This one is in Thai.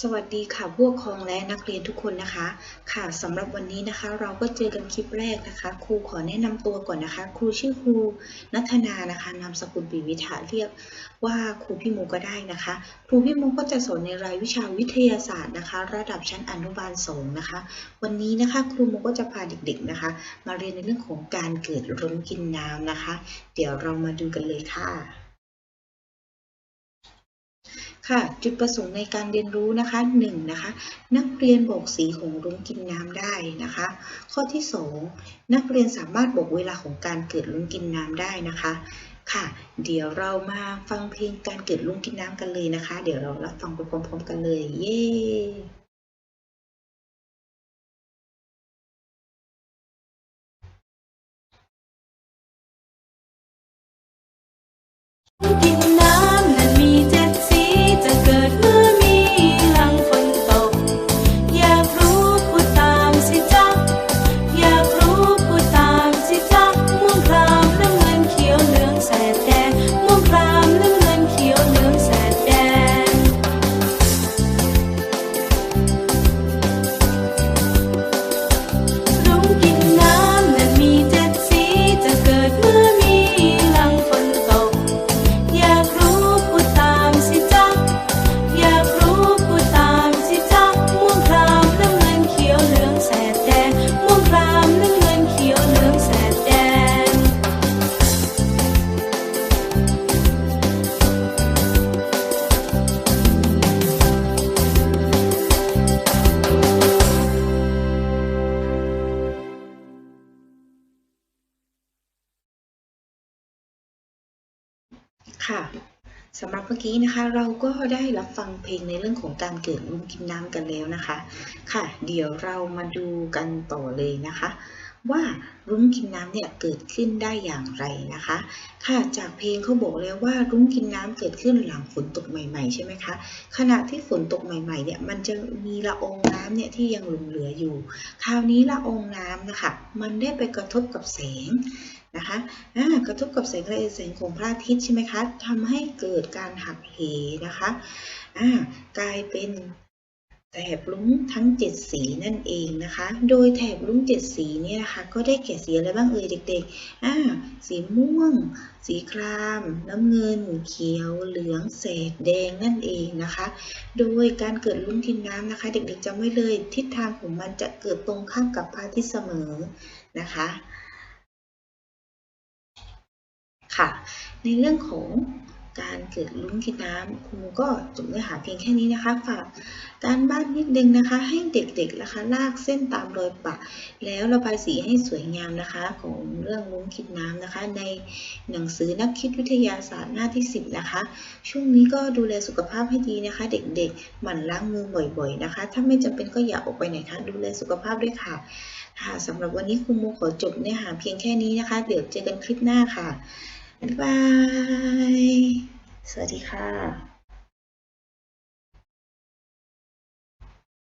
สวัสดีค่ะผู้ปกครองและนักเรียนทุกคนนะคะ ค่ะสำหรับวันนี้นะคะ เราก็เจอกันคลิปแรกนะคะ ครูขอแนะนำตัวก่อนนะคะ ครูชื่อครูนัทนานะคะนามสกุลปีวิทาเรียกว่าครูพี่โมก็ได้นะคะ ครูพี่โมก็จะสอนในรายวิชาวิทยาศาสตร์นะคะ ระดับชั้นอนุบาลสองนะคะ วันนี้นะคะ ครูโมก็จะพาเด็กๆนะคะ มาเรียนในเรื่องของการเกิดรุ้งกินน้ำนะคะ เดี๋ยวเรามาดูกันเลยค่ะ ค่ะ จุดประสงค์ในการเรียนรู้นะคะ 1. นะคะ นักเรียนบอกสีของรุ้งกินน้ำได้นะคะ ข้อที่ 2 นักเรียนสามารถบอกเวลาของการเกิดรุ้งกินน้ำได้นะคะ ค่ะ เดี๋ยวเรามาฟังเพลงการเกิดรุ้งกินน้ำกันเลยนะคะ เดี๋ยวเรารับฟังไปพร้อมๆกันเลย เย้กิน ค่ะสำหรับเมื่อกี้นะคะ เราก็ได้รับฟังเพลงในเรื่องของการเกิดรุ้งกินน้ำกันแล้วนะคะ ค่ะ เดี๋ยวเรามาดูกันต่อเลยนะคะ ว่ารุ้งกินน้ำเนี่ยเกิดขึ้นได้อย่างไรนะคะ ค่ะจากเพลงเขาบอกแล้วว่ารุ้งกินน้ำเกิดขึ้นหลังฝนตกใหม่ๆใช่ไหมคะขณะที่ฝนตกใหม่ๆเนี่ยมันจะมีละอองน้ำเนี่ยที่ยังหลงเหลืออยู่ คราวนี้ละอองน้ำนะคะ มันได้ไปกระทบกับแสง นะคะกระทบกับแสงและแสงของพระอาทิตย์ใช่ไหมคะทำให้เกิดการหักเหนะคะกลายเป็นแถบลุ้งทั้ง 7 สีนั่นเองนะคะ โดยแถบลุ้ง 7 สีเนี่ยนะคะก็ได้แก่สีอะไรบ้างเอ่ยเด็กๆอ่าสีม่วง สีคราม น้ำเงิน เขียว เหลืองแสดแดงนั่นเองนะคะ โดยการเกิดลุ้งกินน้ำนะคะ เด็กๆจำไว้เลยทิศทางของมันจะเกิดตรงข้ามกับพระอาทิตย์เสมอนะคะ ค่ะ ในเรื่องของการเกิดลุ้งกินน้ำครูก็จบเนื้อหาเพียงแค่นี้นะคะ ฝากการบ้านนิดนึงนะคะ ให้เด็กๆนะคะ ลากเส้นตามรอยปะ แล้วระบายสีให้สวยงามนะคะ ของเรื่องลุ้งกินน้ำนะคะ ในหนังสือนักคิดวิทยาศาสตร์หน้าที่ 10 นะคะ ช่วงนี้ก็ดูแลสุขภาพให้ดีนะคะ เด็กๆ หมั่นล้างมือบ่อยๆนะคะ ถ้าไม่จำเป็นก็อย่าออกไปไหนคะดูแลสุขภาพด้วยค่ะ ค่ะสำหรับวันนี้ครูโมขอจบเนื้อหาเพียงแค่นี้นะคะ เดี๋ยวเจอกันคลิปหน้าค่ะ บ๊ายบาย สวัสดีค่ะ